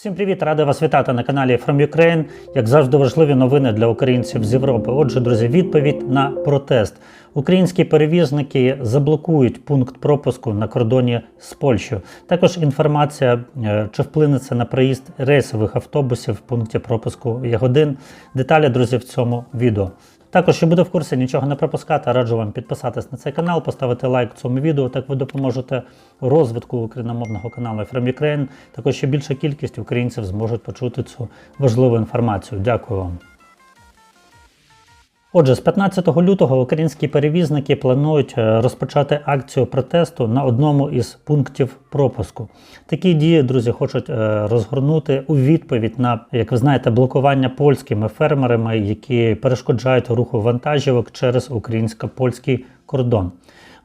Всім привіт, радий вас вітати на каналі From Ukraine. Як завжди, важливі новини для українців з Європи. Отже, друзі, відповідь на протест. Українські перевізники заблокують пункт пропуску на кордоні з Польщею. Також інформація, е, чи вплине це на проїзд рейсових автобусів в пункті пропуску Ягодин. Деталі, друзі, в цьому відео. Також, щоб бути в курсі, нічого не пропускати, раджу вам підписатись на цей канал, поставити лайк цьому відео. Так ви допоможете розвитку україномовного каналу From Ukraine. Також ще більша кількість українців зможуть почути цю важливу інформацію. Дякую вам. Отже, з 15 лютого українські перевізники планують е, розпочати акцію протесту на одному із пунктів пропуску. Такі дії, друзі, хочуть е, розгорнути у відповідь на, як ви знаєте, блокування польськими фермерами, які перешкоджають руху вантажівок через українсько-польський кордон.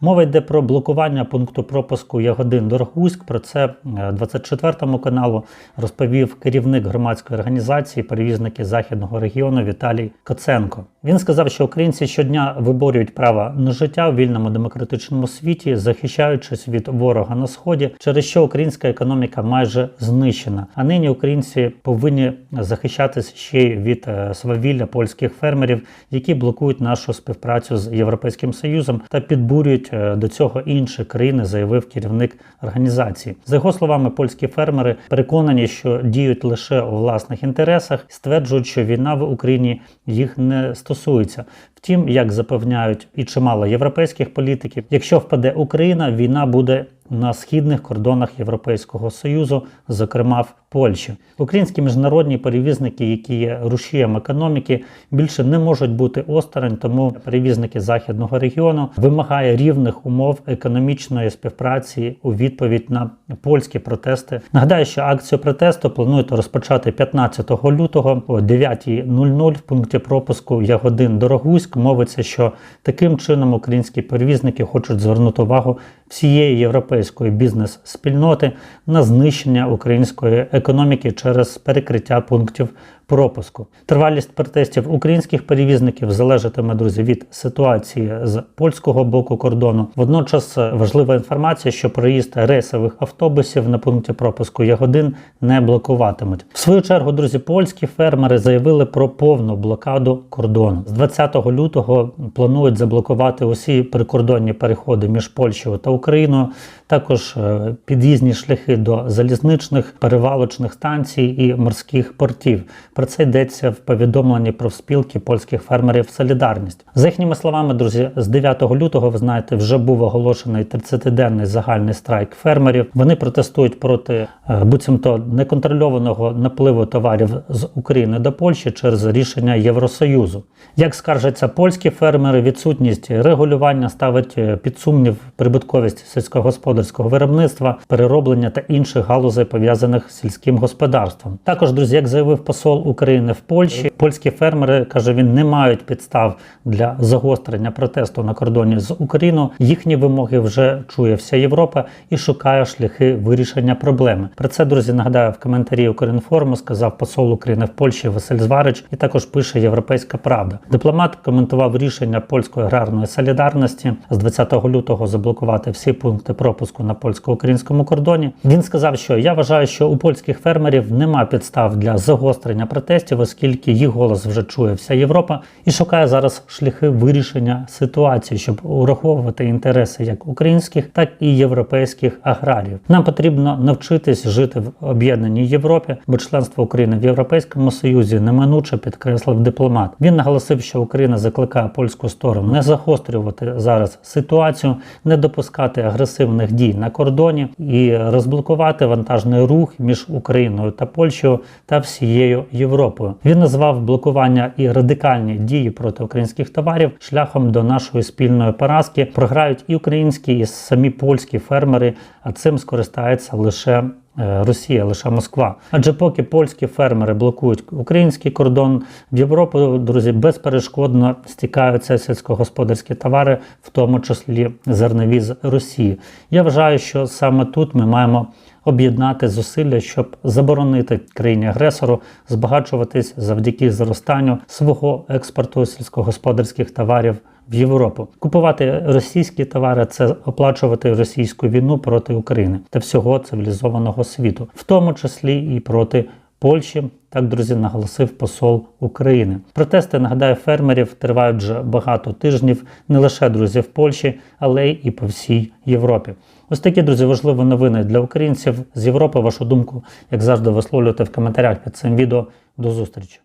Мова йде про блокування пункту пропуску Ягодин Дорогуськ. Про це 24 каналу розповів керівник громадської організації перевізники західного регіону Віталій Коценко. Він сказав, що українці щодня виборюють право на життя у вільному демократичному світі, захищаючись від ворога на сході, через що українська економіка майже знищена. А нині українці повинні захищатись ще й від е, свавілля польських фермерів, які блокують нашу співпрацю з європейським союзом та підбурюють е, до цього інші країни, заявив керівник організації. За його словами, польські фермери переконані, що діють лише у власних інтересах, стверджують, що війна в Україні їх не стосується. Втім, як запевняють і чимало європейських політиків, якщо впаде Україна, війна буде на східних кордонах Європейського союзу, зокрема в Польщі. Українські міжнародні перевізники, які є рушієм економіки, більше не можуть бути осторонь, тому перевізники західного регіону вимагає рівних умов економічної співпраці у відповідь на польські протести. Нагадаю, що акцію протесту планують розпочати 15 лютого о 9.00 в пункті пропуску Ягодин Дорогуськ. Мовиться, що таким чином українські перевізники хочуть звернути увагу всієї європейської бізнес-спільноти на знищення української економіки через перекриття пунктів пропуску. Тривалість протестів українських перевізників залежатиме, друзі, від ситуації з польського боку кордону. Водночас важлива інформація, що проїзд рейсових автобусів на пункті пропуску Ягодин не блокуватимуть. В свою чергу, друзі, польські фермери заявили про повну блокаду кордону. З 20 лютого планують заблокувати усі прикордонні переходи між Польщею та Україною. Також е, під'їзні шляхи до залізничних перевалочних станцій і морських портів. Про це йдеться в повідомленні про спілки польських фермерів Солідарність. За їхніми словами, друзі, з 9 лютого, ви знаєте, вже був оголошений 30-денний загальний страйк фермерів. Вони протестують проти е, буцімто неконтрольованого напливу товарів з України до Польщі через рішення Євросоюзу. Як скаржаться польські фермери, відсутність регулювання ставить е, під сумнів прибутковість сільськогосподарського виробництва, перероблення та інших галузей пов'язаних з сільським господарством. Також, друзі, як заявив посол України в Польщі, польські фермери каже, він не мають підстав для загострення протесту на кордоні з Україною. Їхні вимоги вже чує вся Європа і шукає шляхи вирішення проблеми. Про це друзі нагадаю в коментарі Укрінформу сказав посол України в Польщі Василь Зварич, і також пише Європейська Правда. Дипломат коментував рішення польської аграрної солідарності з 20 лютого заблокувати всі пункти пропуску на польсько-українському кордоні. Він сказав, що я вважаю, що у польських фермерів нема підстав для загострення протестів, оскільки їх голос вже чує вся Європа і шукає зараз шляхи вирішення ситуації, щоб ураховувати інтереси як українських, так і європейських аграріїв. Нам потрібно навчитись жити в об'єднаній Європі, бо членство України в Європейському Союзі неминуче підкреслив дипломат. Він наголосив, що Україна закликає польську сторону не загострювати зараз ситуацію, не допускати агресивних дій на кордоні і розблокувати вантажний рух між Україною та Польщею та всією Європою. Він назвав блокування і радикальні дії проти українських товарів шляхом до нашої спільної поразки. Програють і українські, і самі польські фермери, а цим скористається лише. Е, Росія, лише Москва. Адже поки польські фермери блокують український кордон в Європу, друзі, безперешкодно стікаються сільськогосподарські товари, в тому числі зернові з Росії. Я вважаю, що саме тут ми маємо об'єднати зусилля, щоб заборонити країні агресору збагачуватись завдяки зростанню свого експорту сільськогосподарських товарів в Європу. Купувати російські товари це оплачувати російську війну проти України та всього цивілізованого світу, в тому числі і проти. Польщі, так друзі, наголосив посол України. Протести нагадаю фермерів тривають вже багато тижнів, не лише друзі в Польщі, але й по всій Європі. Ось такі друзі важливі новини для українців з Європи. Вашу думку, як завжди, висловлюйте в коментарях під цим відео. До зустрічі.